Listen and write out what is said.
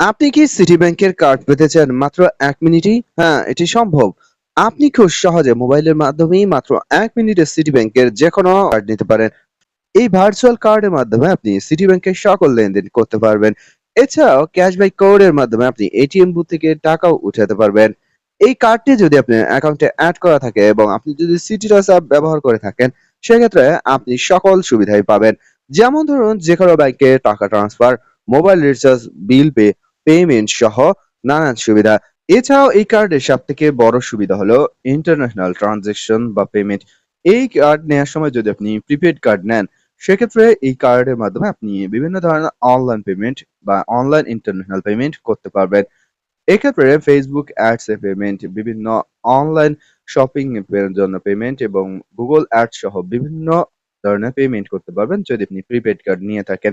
আপনি কি সিটি ব্যাংকের কার্ড পেতে চান মাত্র এক মিনিটেই? হ্যাঁ, এটি সম্ভব। আপনি খুব সহজে মোবাইলের মাধ্যমেই মাত্র এক মিনিটে সিটি ব্যাংকের যেকোনো কার্ড নিতে পারেন। এই ভার্চুয়াল কার্ডের মাধ্যমে আপনি সিটি ব্যাংকের সকল লেনদেন করতে পারবেন। এছাড়াও ক্যাশব্যাক কোডের মাধ্যমে আপনি এটিএম বুথ থেকে টাকাও উঠাতে পারবেন। এই কার্ডটি যদি আপনার অ্যাকাউন্টে অ্যাড করা থাকে এবং আপনি যদি সিটি টস অ্যাপ ব্যবহার করে থাকেন, সেক্ষেত্রে আপনি সকল সুবিধাই পাবেন। যেমন ধরুন যেকোনো ব্যাংকে টাকা transfer, mobile recharge, bill pay, payment সহ নানান সুবিধা। এছাড়াও এই কার্ডের সব থেকে বড় সুবিধা হলো ইন্টারন্যাশনাল ট্রান্সেকশন বা পেমেন্ট। এই কার্ড নেওয়ার সময় যদি আপনি প্রিপেইড কার্ড নেন, সেক্ষেত্রে এই কার্ডের মাধ্যমে আপনি বিভিন্ন ধরনের অনলাইন পেমেন্ট বা অনলাইন ইন্টারন্যাশনাল পেমেন্ট করতে পারবেন। এক্ষেত্রে ফেসবুক অ্যাডস এ পেমেন্ট, বিভিন্ন অনলাইন শপিং এর জন্য পেমেন্ট এবং গুগল অ্যাডস সহ বিভিন্ন ধরনের পেমেন্ট করতে পারবেন যদি আপনি প্রিপেড কার্ড নিয়ে থাকেন।